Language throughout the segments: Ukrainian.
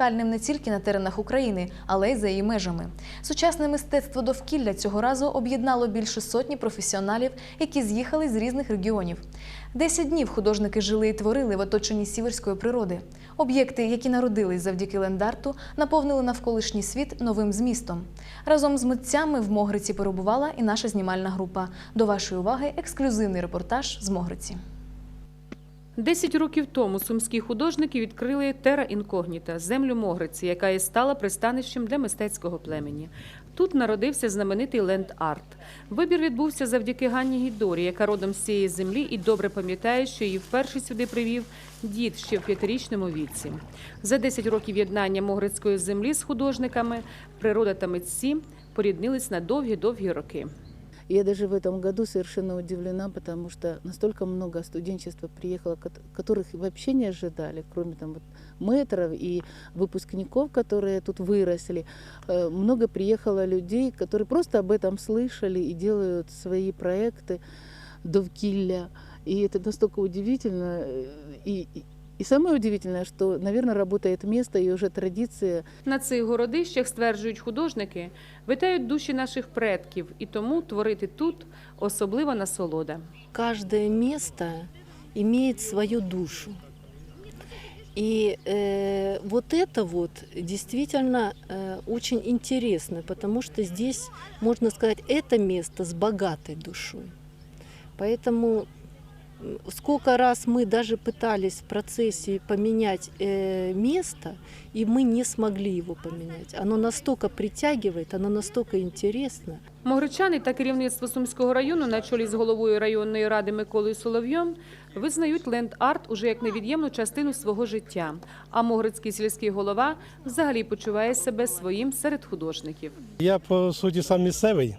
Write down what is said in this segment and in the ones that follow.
Унікальним не тільки на теренах України, але й за її межами. Сучасне мистецтво довкілля цього разу об'єднало більше сотні професіоналів, які з'їхали з різних регіонів. Десять днів художники жили і творили в оточенні сіверської природи. Об'єкти, які народились завдяки лендарту, наповнили навколишній світ новим змістом. Разом з митцями в Могриці перебувала і наша знімальна група. До вашої уваги ексклюзивний репортаж з Могриці. Десять років тому сумські художники відкрили Тера Інкогніта землю Могриці, яка і стала пристанищем для мистецького племені. Тут народився знаменитий ленд-арт. Вибір відбувся завдяки Ганні Гідорі, яка родом з цієї землі і добре пам'ятає, що її вперше сюди привів дід ще в п'ятирічному віці. За 10 років єднання Могрицької землі з художниками природа та митці поріднились на довгі-довгі роки. Я даже в этом году совершенно удивлена, потому что настолько много студенчества приехало, кот- которых вообще не ожидали, кроме там вот мэтров и выпускников, которые тут выросли. Э, Много приехало людей, которые просто об этом слышали и делают свои проекты довкилля. И это настолько удивительно. э, И, и- и самое удивительное, что, наверное, работает место и уже традиция На цих городищах, стверджують художники, витають душі наших предків, і тому творити тут особлива насолода. каждое место имеет свою душу. И э, вот это вот действительно э, очень интересно, потому что здесь, можно сказать, это место с богатой душой. Поэтому м, сколько раз мы даже пытались в процессе поменять э, место, и мы не смогли его поменять. Оно настолько притягивает, оно настолько интересно. Могричани та керівництво Сумського району на чолі з головою районної ради Миколою Соловйом визнають ленд-арт уже як невід'ємну частину свого життя. А Могрицький сільський голова взагалі почуває себе своїм серед художників. Я по суті сам місцевий.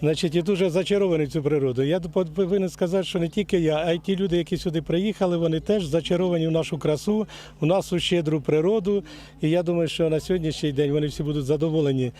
Значить, і дуже зачарований цю природу. Я повинен сказати, що не тільки я, а й ті люди, які сюди приїхали, вони теж зачаровані в нашу красу, в нашу щедру природу. І я думаю, що на сьогоднішній день вони всі будуть задоволені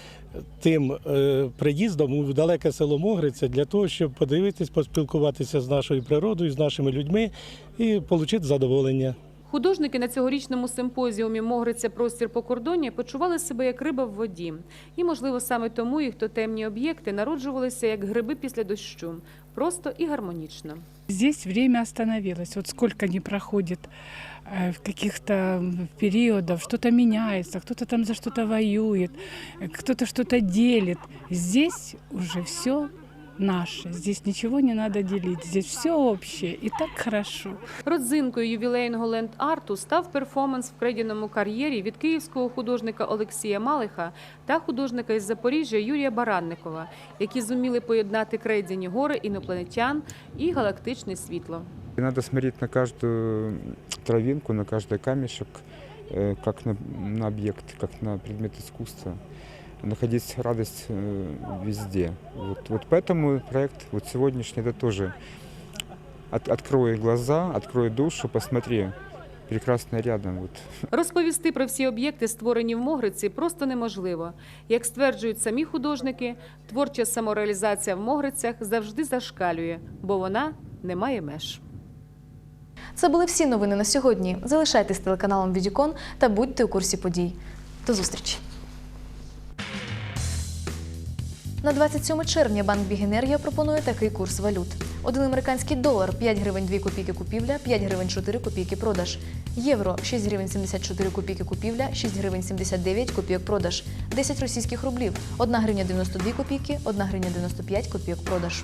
тим е, приїздом у далеке село Могриця для того, щоб подивитись, поспілкуватися з нашою природою, з нашими людьми і отримати задоволення. Художники на цьогорічному симпозіумі Могриця простір по кордоні почували себе як риба в воді. І, можливо, саме тому їх тотемні об'єкти народжувалися як гриби після дощу, просто і гармонічно. Здесь время остановилось. Вот сколько не проходит э, в каких-то периодов, что-то меняется, кто-то там за что-то воюет, э, кто-то что-то делит. Здесь уже все наше, здесь ничего не надо делить, здесь все общее, и так хорошо. Родзинкою ювілейного ленд-арту став перформанс в кредяному кар'єрі від київського художника Олексія Малиха та художника із Запоріжжя Юрія Баранникова, які зуміли поєднати кредяні гори інопланетян і галактичне світло. И надо смотреть на каждую травинку, на каждый камешек, э, как на, на объект, как на предмет искусства. Находить радость э, везде. Вот, вот поэтому проект вот сегодняшний это тоже от, открой глаза, открой душу, посмотри, прекрасно рядом. Вот. Розповісти про всі об'єкти, створені в Могриці, просто неможливо. Як стверджують самі художники, творча самореалізація в Могрицях завжди зашкалює, бо вона не має меж. Це були всі новини на сьогодні. Залишайтесь телеканалом Відікон та будьте у курсі подій. До зустрічі! На 27 червня банк Бігенергія пропонує такий курс валют. Один американський долар 5 гривень 2 копійки купівля, 5 гривень 4 копійки продаж. Євро 6 гривень 74 копійки купівля, 6 гривень 79 копійок продаж. 10 російських рублів 1 гривня 92 копійки, 1 гривня 95 копійок продаж.